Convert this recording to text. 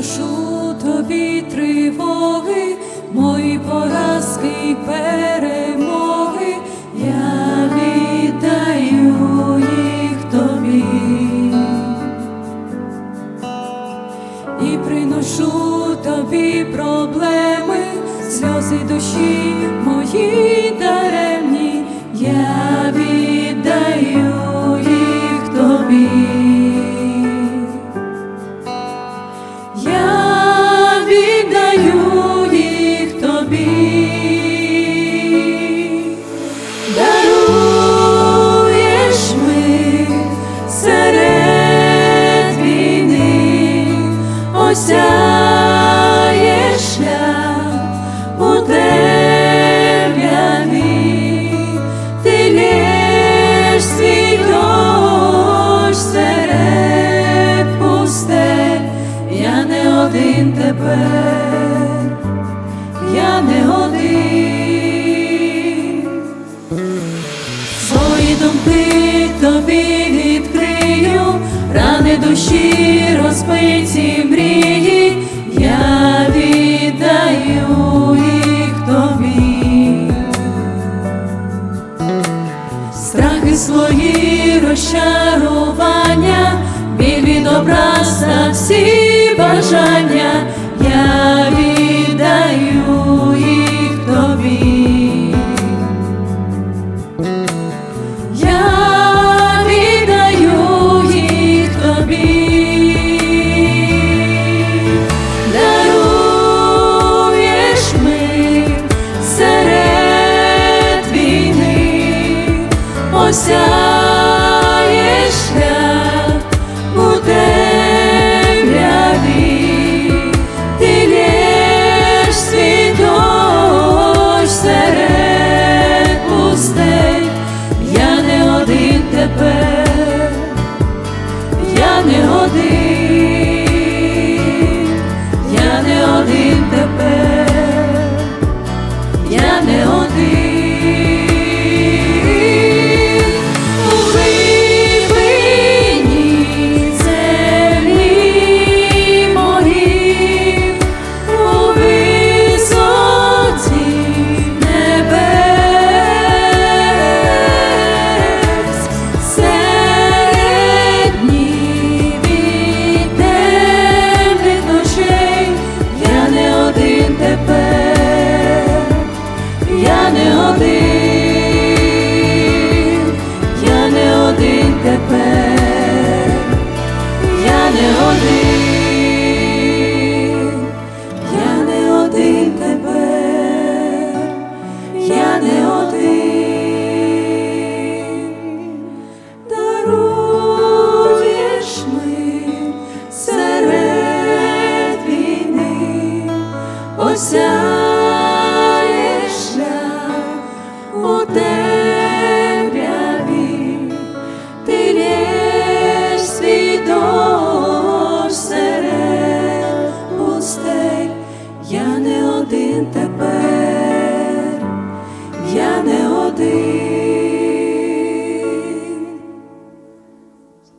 приношу тобі тривоги, мої поразки й перемоги, я віддаю їх тобі. І приношу тобі проблеми, сльози душі мої даремні, я один тепер, я не один. Свої думки тобі відкрию, рани душі розбиті мрії, я віддаю їх тобі. Страхи свої розчарування, біль від образ всі бажання, один, я не один тепер, я не